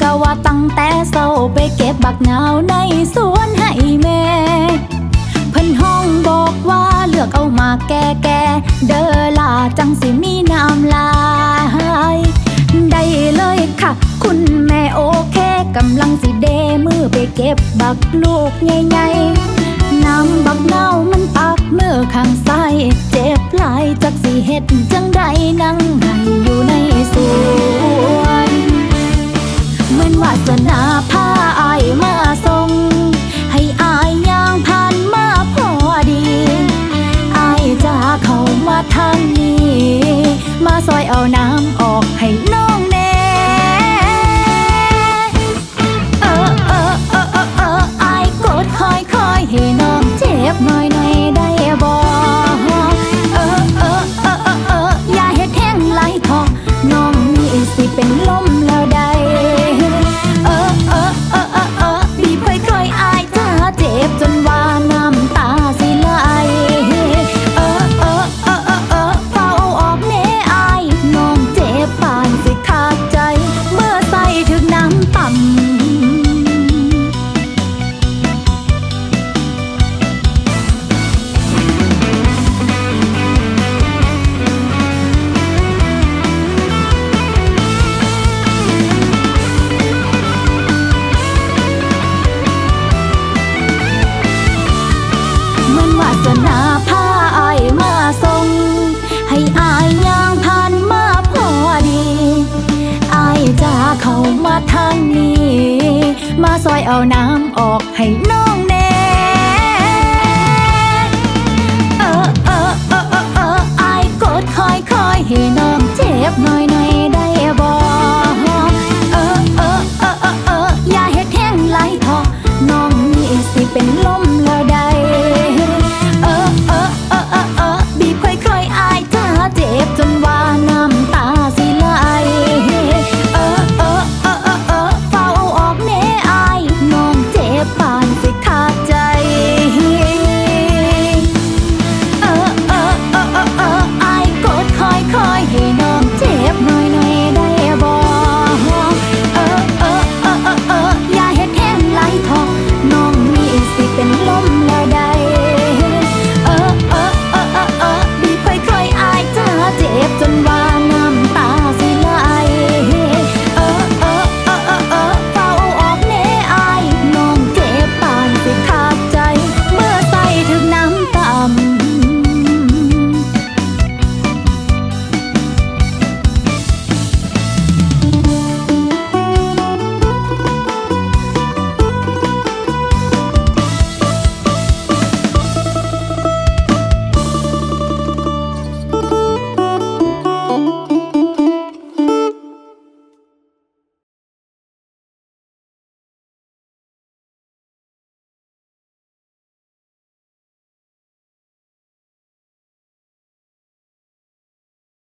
ก็ว่าตั้งแต่เศร้าไปเก็บบักนาวในสวนให้แม่เพิ่นห้องบอกว่าเลือกเอามาแก่แก่เด้อล่ะจังสิมีน้ำลายได้เลยค่ะ คุณแม่โอเคกำลังสิเดมือไปเก็บบักลูกใหญ่ๆน้ำบักเน่ามันปักมือข้างซ้ายเจ็บหลายจักสิเฮ็ดจัง จะนาผ้าอายมาทรง ให้อายยางผ่านมาพอดีอายจะเข้ามาทางนี้ มาซอยเอาน้ำออกให้น้อง วาสนาพาอายมาทรง ให้อายย่างผ่านมาพอดีอายจะเข้ามาทางนี้ มาซอยเอาน้ำออกให้น้องแน่